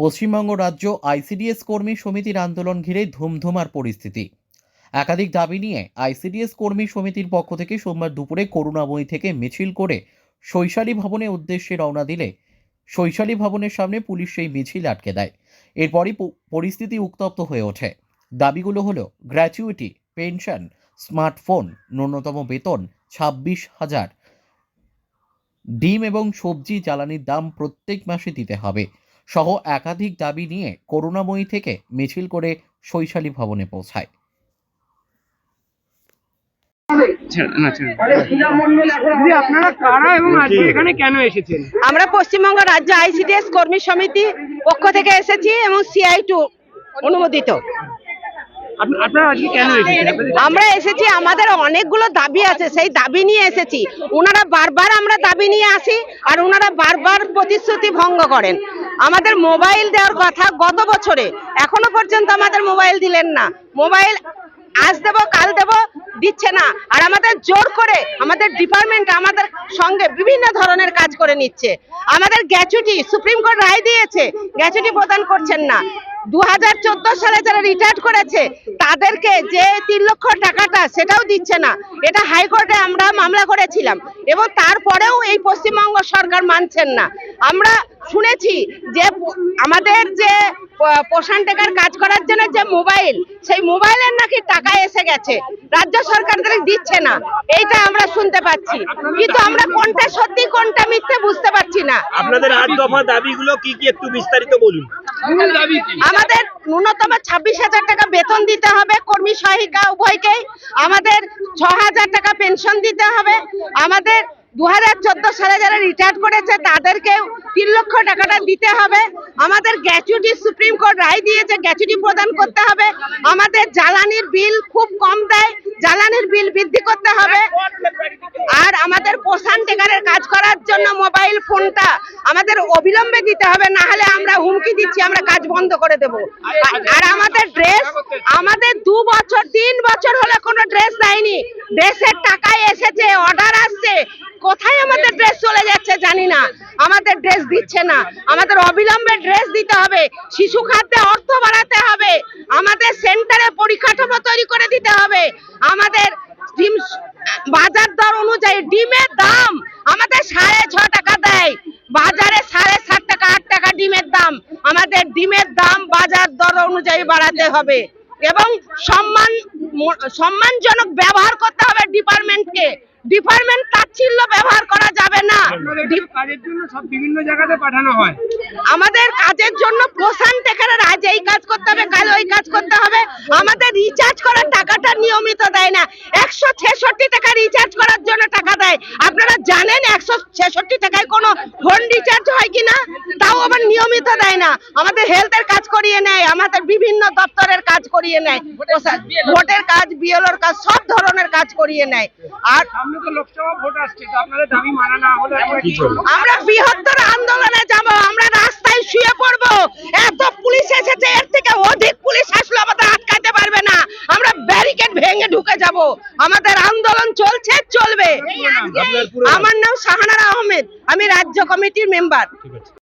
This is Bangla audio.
পশ্চিমবঙ্গ রাজ্য আইসিডিএস কর্মী সমিতির আন্দোলন ঘিরে ধুমধুমার পরিস্থিতি। একাধিক দাবি নিয়ে আইসিডিএস কর্মী সমিতির পক্ষ থেকে সোমবার দুপুরে করুণাময়ী থেকে মিছিল করে শৈশালী ভবনের উদ্দেশ্যে রওনা দিলে শৈশালী ভবনের সামনে পুলিশ সেই মিছিল আটকে দেয়। এরপরই পরিস্থিতি উত্তপ্ত হয়ে ওঠে। দাবিগুলো হলো গ্র্যাচুইটি, পেনশন, স্মার্টফোন, ন্যূনতম বেতন ছাব্বিশ হাজার, ডিম এবং সবজি জ্বালানির দাম প্রত্যেক মাসে দিতে হবে। সহ একাধিক দাবি নিয়ে করুণাময়ী থেকে মিছিল করে শৈশালী ভবনে পৌঁছায়। ছেড়ে- না, ছেড়ে। দিদি আপনারা কারা এবং আজকে এখানে কেন এসেছেন? আমরা পশ্চিমবঙ্গ রাজ্য আইসিডিএস কর্মী সমিতি পক্ষ থেকে এসেছি এবং সিআই টু অনুমোদিত। আমরা এসেছি আমাদের অনেকগুলো দাবি আছে সেই দাবি নিয়ে এসেছি। ওনারা বারবার আমরা দাবি নিয়ে আসি আর ওনারা বারবার প্রতিশ্রুতি ভঙ্গ করেন। আমাদের মোবাইল দেওয়ার কথা গত বছরে। এখনও পর্যন্ত আমাদের মোবাইল দিলেন না। মোবাইল আজ দেবো, কাল দেবো, দিচ্ছে না। আর আমাদের জোর করে আমাদের ডিপার্টমেন্ট আমাদের সঙ্গে বিভিন্ন ধরনের কাজ করে নিচ্ছে। আমাদের গ্যাচুটি সুপ্রিম কোর্ট রায় দিয়েছে, গ্যাচুটি প্রদান করছেন না। দু হাজার চোদ্দ সালে যারা রিটায়ার্ড করেছে, তাদেরকে যে তিন লক্ষ টাকাটা সেটাও দিচ্ছে না। এটা হাইকোর্টে আমরা মামলা করেছিলাম। এবং তারপরেও এই পশ্চিমবঙ্গ সরকার মানছেন না। আমরা শুনেছি যে আমাদের যে পোষণ টেকার কাজ করার জন্য যে মোবাইল সেই মোবাইলের নাকি টাকা এসে গেছে। রাজ্য সরকার তাদের দিচ্ছে না। এইটা আমরা শুনতে পাচ্ছি। কিন্তু আমরা কোনটা সত্যি কোনটা মিথ্যে বুঝতে পারছি না। আপনাদের আট দফা দাবিগুলো কি কি একটু বিস্তারিত বলুন। মূল দাবি কি? আমাদের ন্যূনতম ছাব্বিশ হাজার টাকা বেতন দিতে হবে কর্মী সহায়িকা উভয়কেই। আমাদের ছ হাজার টাকা পেনশন দিতে হবে। আমাদের দু হাজার চোদ্দ সালে যারা রিটায়ার্ড করেছে তাদেরকে তিন লক্ষ টাকাটা দিতে হবে। আমাদের গ্যাচুটি সুপ্রিম কোর্ট রায় দিয়েছে গ্যাচুটি প্রদান করতে হবে। আমাদের জ্বালানির বিল খুব কম দেয়, জ্বালানির বিল বৃদ্ধি করতে হবে। আর আমাদের পোষণ টেকারের কাজ করার জন্য মোবাইল ফোনটা আমাদের অবিলম্বে দিতে হবে, না হলে আমরা হুমকি দিচ্ছি, আমরা কাজ বন্ধ করে দেব। আর আমাদের ড্রেস আমাদের দু বছর, তিন বছর হলে কোনো ড্রেস দেয়নি। ড্রেসের টাকায় এসেছে অর্ডার আসছে। কোথায় আমাদের ড্রেস চলে যাচ্ছে জানি না। আমাদের ড্রেস দিচ্ছে না। আমাদের অবিলম্বে ড্রেস দিতে হবে। শিশু খাদ্যে অর্থ বাড়াতে হবে। আমাদের সেন্টারে পরিকাঠামো তৈরি করে দিতে হবে। আমাদের ডিম, বাজার দর অনুযায়ী ডিমের দাম আমাদের সাড়ে ছ টাকা দেয়। বাজারে সাড়ে সাত টাকা, আট টাকা ডিমের দাম। আমাদের ডিমের দাম বাজার দর অনুযায়ী বাড়াতে হবে। এবং সম্মান সম্মানজনক ব্যবহার করতে হবে ডিপার্টমেন্টকে ডিপার্টমেন্ট তাচ্ছিল্য ব্যবহার করা যাবে না। কাজের জন্য সব বিভিন্ন জায়গাতে পাঠানো হয়। আমাদের কাজের জন্য প্রশান্ত এখানে আজ এই কাজ করতে হবে কাল ওই কাজ করতে হবে। আমাদের রিচার্জ করার টাকাটা নিয়মিত দেয় না। একশো ছেষট্টি টাকা রিচার্জ করার জন্য টাকা দেয়। জানেন একশো ছেষট্টি টাকায় কোনো ফোন রিচার্জ হয় কিনা? তাও আবার নিয়মিত দেয় না। আমাদের হেলথের কাজ করিয়ে নেয় আমাদের বিভিন্ন দপ্তরের কাজ করিয়ে নেয় ভোটের কাজ বিএলওর কাজ সব ধরনের কাজ করিয়ে নেয়। আর আমরা বৃহত্তর আন্দোলনে যাব আমরা রাস্তায় শুয়ে পড়ব এত পুলিশ এসেছে এর থেকে অধিক পুলিশ আসলে আমাদের আটকাতে পারবে না আমরা ব্যারিকেড ভেঙে ঢুকে যাব আমাদের আন্দোলন চলছে চলবে? আমার নাম শাহানারা আহমেদ। আমি রাজ্য কমিটির মেম্বার।